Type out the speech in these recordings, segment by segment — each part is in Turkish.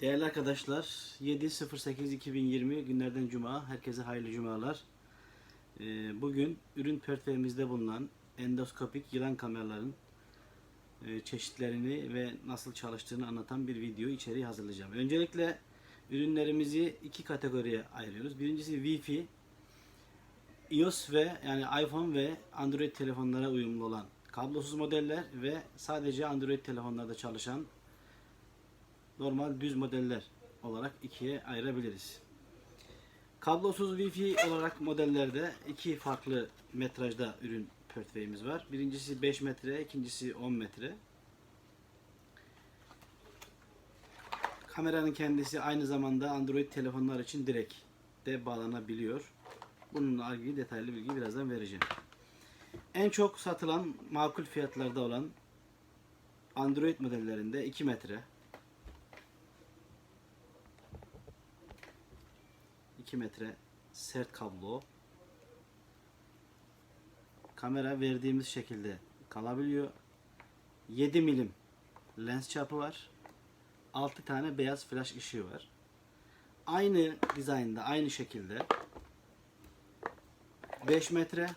Değerli arkadaşlar 7.08.2020 günlerden cuma herkese hayırlı cumalar. Ee, Bugün ürün portföyümüzde bulunan endoskopik yılan kameraların e, çeşitlerini ve nasıl çalıştığını anlatan bir video içeriği hazırlayacağım. Öncelikle ürünlerimizi iki kategoriye ayırıyoruz. Birincisi Wi-Fi, iOS ve yani iPhone ve Android telefonlara uyumlu olan kablosuz modeller ve sadece Android telefonlarda çalışan normal düz modeller olarak ikiye ayırabiliriz. Kablosuz Wi-Fi olarak modellerde iki farklı metrajda ürün portföyümüz var. Birincisi 5 metre, ikincisi 10 metre. Kameranın kendisi aynı zamanda Android telefonlar için direkt de bağlanabiliyor. Bununla ilgili detaylı bilgi birazdan vereceğim. En çok satılan makul fiyatlarda olan Android modellerinde 2 metre, 2 metre sert kablo. Kamera verdiğimiz şekilde kalabiliyor. 7 milim lens çapı var. 6 tane beyaz flash ışığı var. Aynı dizaynda, aynı şekilde 5 metre,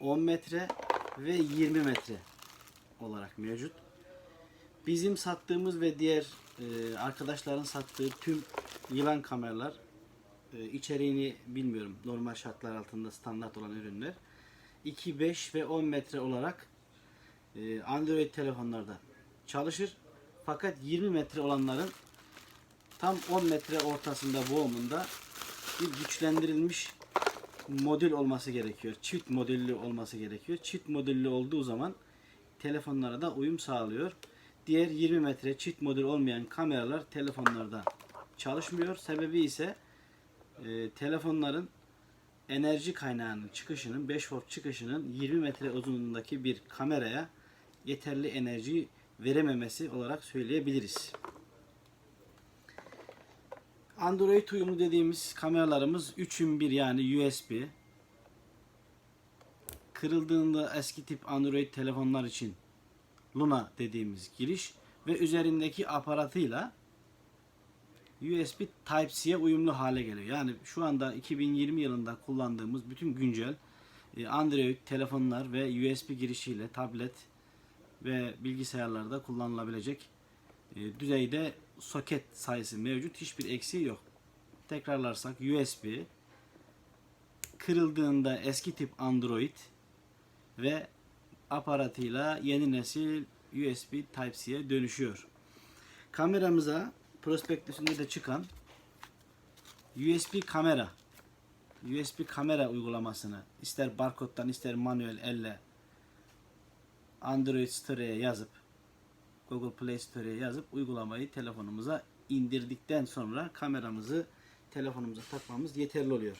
10 metre ve 20 metre olarak mevcut. Bizim sattığımız ve diğer e, arkadaşların sattığı tüm yılan kameralar e, içeriğini bilmiyorum. Normal şartlar altında standart olan ürünler. 2, 5 ve 10 metre olarak e, Android telefonlarda çalışır. Fakat 20 metre olanların tam 10 metre ortasında boğumunda bir güçlendirilmiş modül olması gerekiyor. Çift modüllü olması gerekiyor. Çift modüllü olduğu zaman telefonlara da uyum sağlıyor. Diğer 20 metre çift modül olmayan kameralar telefonlarda çalışmıyor. Sebebi ise e, telefonların enerji kaynağının çıkışının 5 volt çıkışının 20 metre uzunluğundaki bir kameraya yeterli enerji verememesi olarak söyleyebiliriz. Android uyumlu dediğimiz kameralarımız 3'ün 1 yani USB. Kırıldığında eski tip Android telefonlar için Luna dediğimiz giriş ve üzerindeki aparatıyla USB Type-C'ye uyumlu hale geliyor. Yani şu anda 2020 yılında kullandığımız bütün güncel e, Android telefonlar ve USB girişiyle tablet ve bilgisayarlarda kullanılabilecek e, düzeyde soket sayısı mevcut. Hiçbir eksiği yok. Tekrarlarsak USB kırıldığında eski tip Android ve aparatıyla yeni nesil USB Type-C'ye dönüşüyor. Kameramıza prospektüsünde de çıkan USB kamera USB kamera uygulamasını ister barkodtan ister manuel elle Android Store'ye yazıp Google Play Store'ye yazıp uygulamayı telefonumuza indirdikten sonra kameramızı telefonumuza takmamız yeterli oluyor.